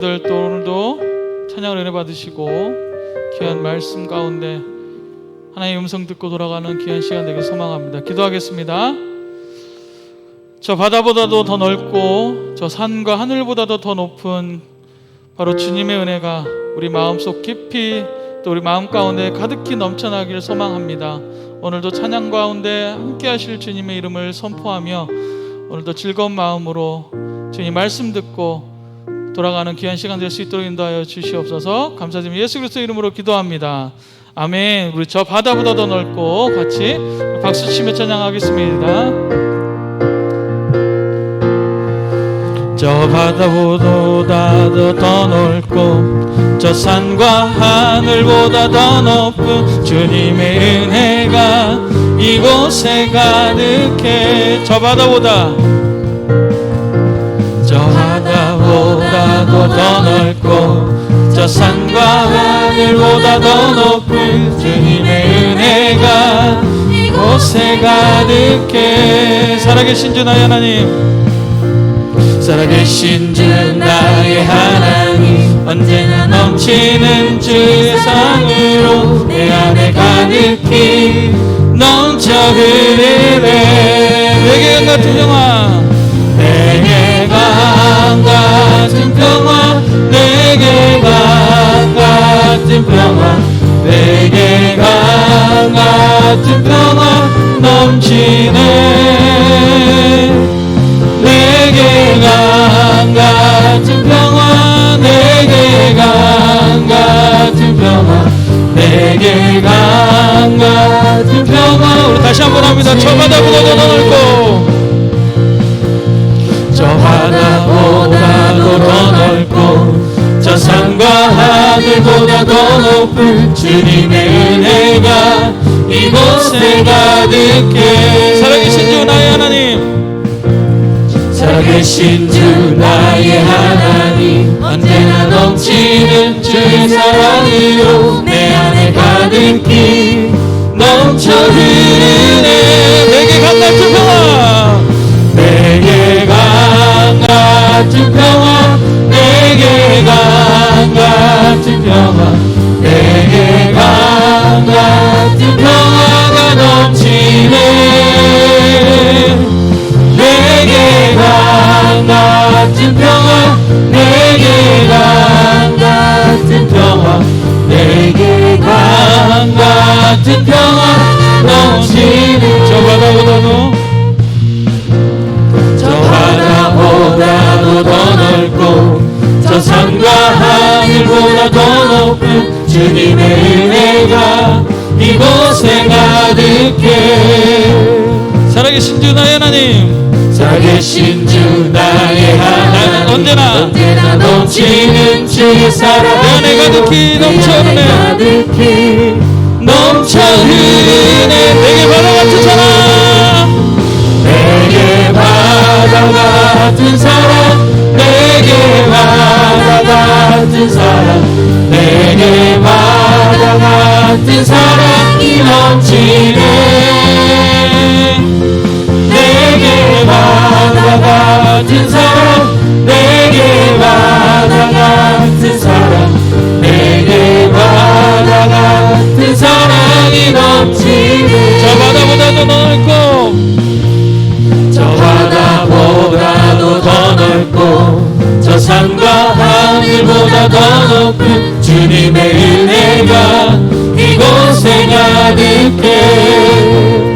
들 또 오늘도 찬양을 은혜 받으시고 귀한 말씀 가운데 하나님의 음성 듣고 돌아가는 귀한 시간 되길 소망합니다. 기도하겠습니다. 저 바다보다도 더 넓고 저 산과 하늘보다도 더 높은 바로 주님의 은혜가 우리 마음속 깊이 또 우리 마음 가운데 가득히 넘쳐나기를 소망합니다. 오늘도 찬양 가운데 함께 하실 주님의 이름을 선포하며 오늘도 즐거운 마음으로 주님 말씀 듣고 돌아가는 귀한 시간 될 수 있도록 인도하여 주시옵소서. 감사드리며 예수 그리스도 이름으로 기도합니다. 아멘. 우리 저 바다보다 더 넓고 같이 박수 치며 찬양하겠습니다. 저 바다보다 더 넓고 저 산과 하늘보다 더 높은 주님의 은혜가 이곳에 가득해 저 바다보다 바다보다도 더 넓고 저 산과 하늘보다 더 높은 주님의 은혜가 이곳에 가득해. 살아계신 주 나의 하나님. 살아계신 주 나의 하나님. 언제나 넘치는 주의 상으로 내 안에 가득히 넘쳐 흐르네. 내게 강 같은 평화 강 같은 평화 내게 강 같은 평화 내게 강 같은 평화 넘치네. 내게 강 같은 평화 내게 강 같은 평화 내게 강 같은 평화. 우리 다시 한번 합니다 주님의 은혜가 이곳에 가득해. 살아계신 주 나의 하나님. 살아계신 주 나의 하나님. 언제나 넘치는 주의 사랑으로 내 안에 가득히 넘쳐 흐르네 내게 강 같은 평화. 내게 강 같은 평화 같은 평화 넘치는 저 바다보다도. 저 바다보다도 더 넓고 저 산과 하늘보다 더 높은 주님의 은혜가 이곳에 가득해. 살아계신 주 나의 하나님. 살아계신 주 나의 하나님. 언제나 언제나 넘치는 주의 사랑 내 안에 가득히 넘쳐 흐르네. 넘쳐 흐르네. 내게 넘치네 내게 바다 같은 사랑 내게 바다 같은 사랑 내게 바다 같은 사랑이 넘치네. 저 바다보다도 넓고 저 바다보다도 더 넓고 저 산과 하늘보다 더 높은 주님의 은혜가 가득해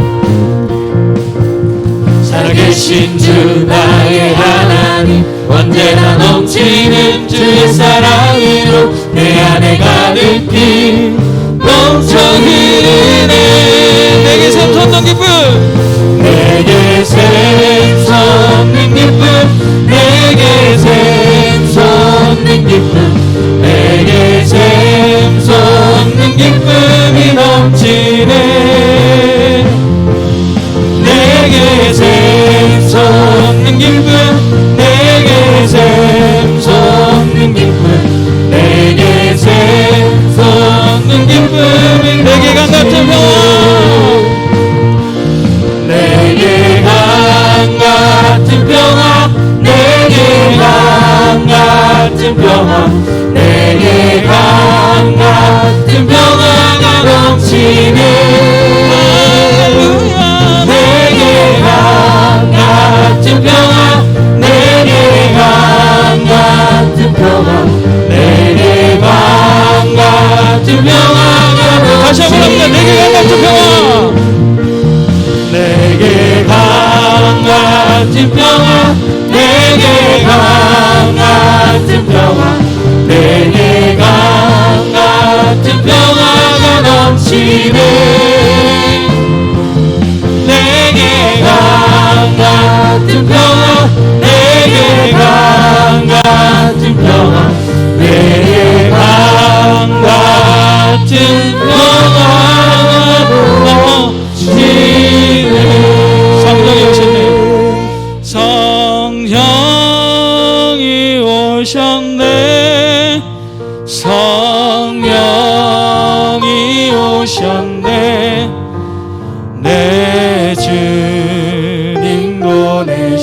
살아계신 주 나의 하나님 언제나 넘치는 주의 사랑으로 내 안에 가득히 넘쳐 흐르네. 내게 샘솟는 기쁨? 내게 샘솟 내게 강 같은 평화. 내게 강 같은 평화가 넘치네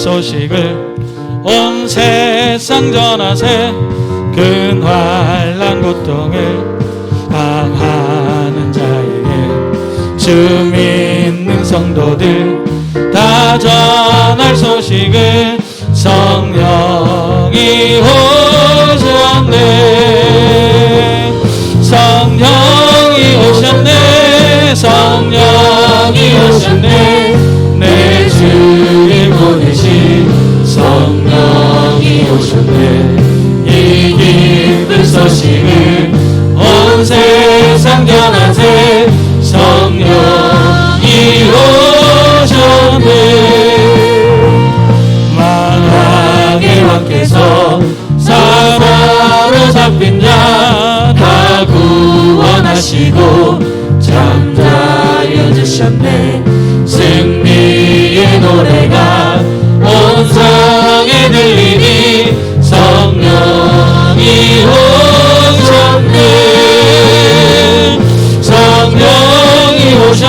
소식을 온 세상 전하세 근환란 고통을 당하는 자에게 주 믿는 성도들 다 전할 소식을 성령이 오셨네. 성령이 오셨네. 성령이 오셨네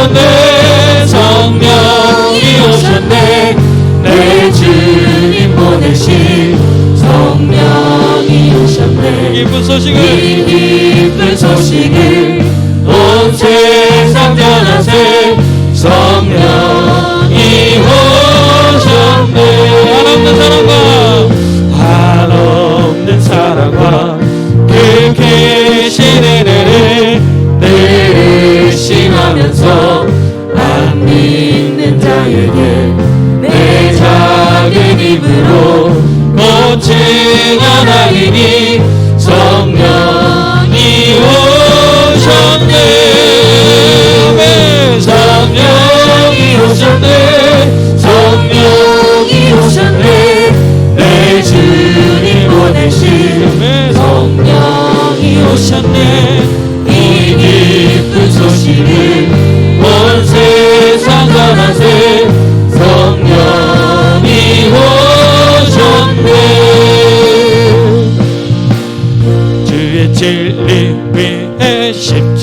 오셨네 성령이 오셨네. 내 주님 보내신 성령이 오셨네. 기쁜 소식을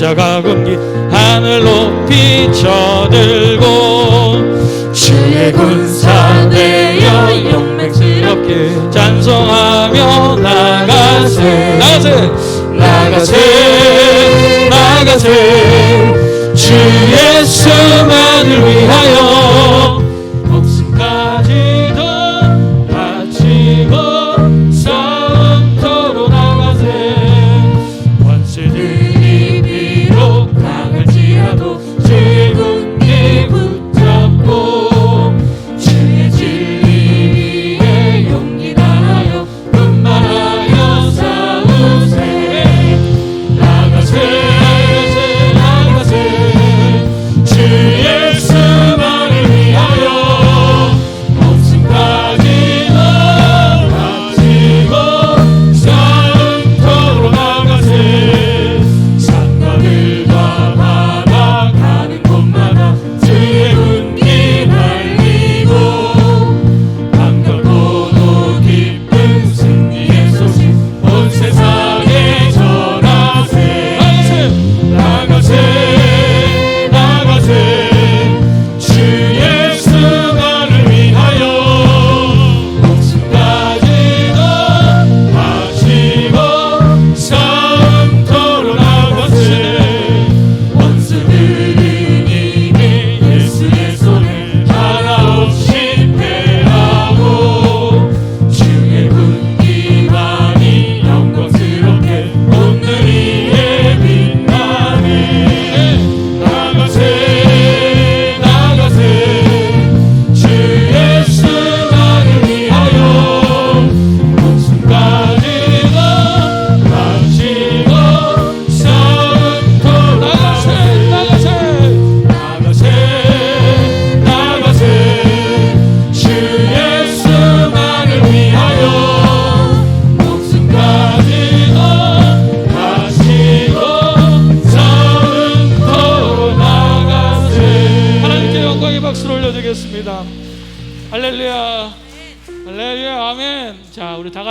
십자가군이 하늘 높이 쳐들고 주의 군사 되어 용맹스럽게 찬송하며 나가세 나가세 나가세 나가세. 주 예수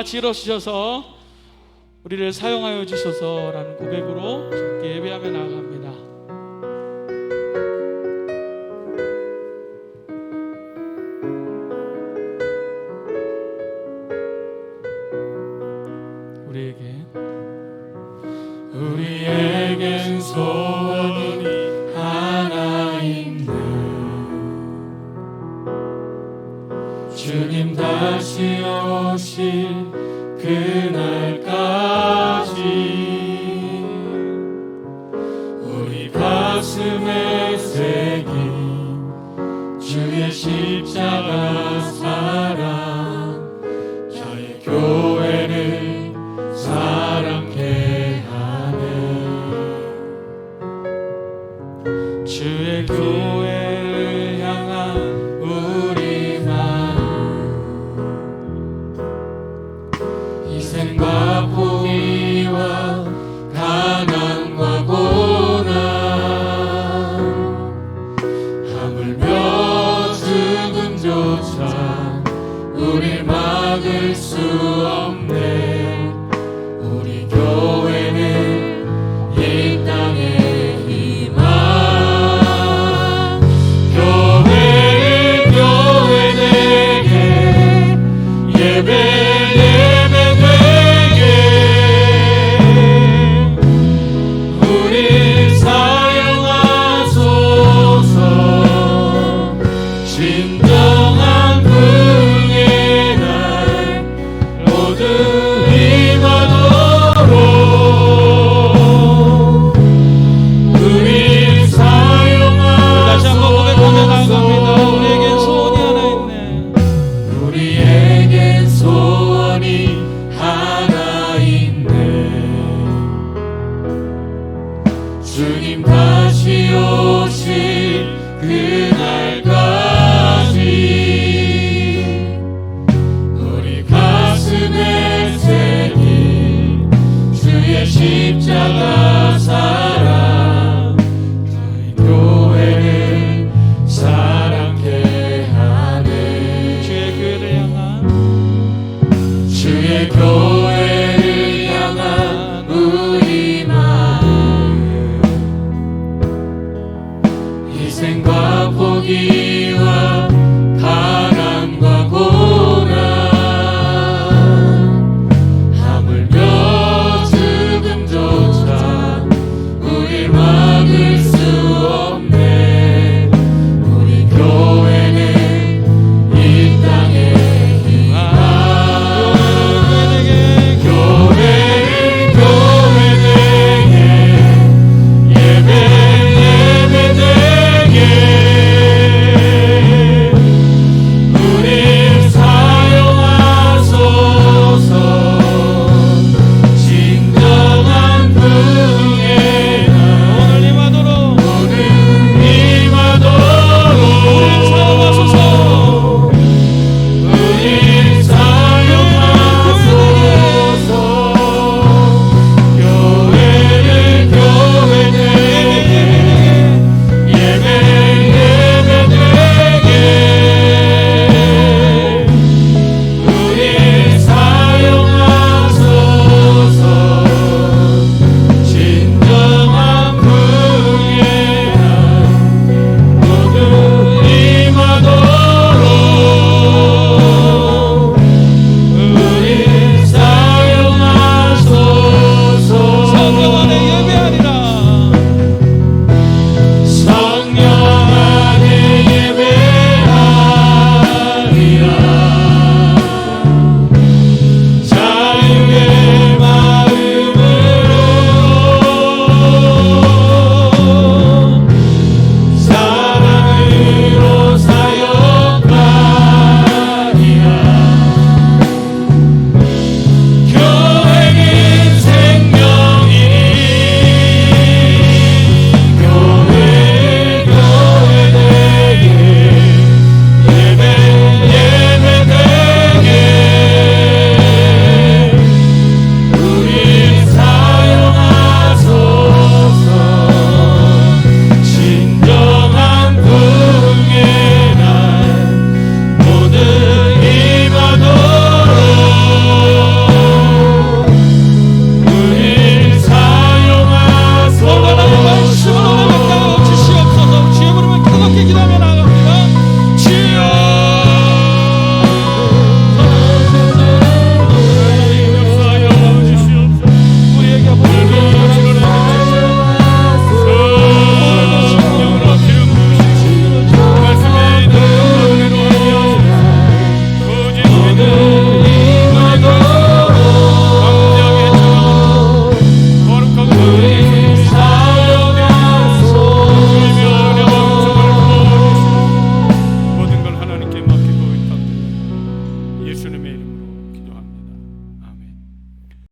지러주셔서 우리를 사용하여 주셔서라는 고백으로 예배하며 나가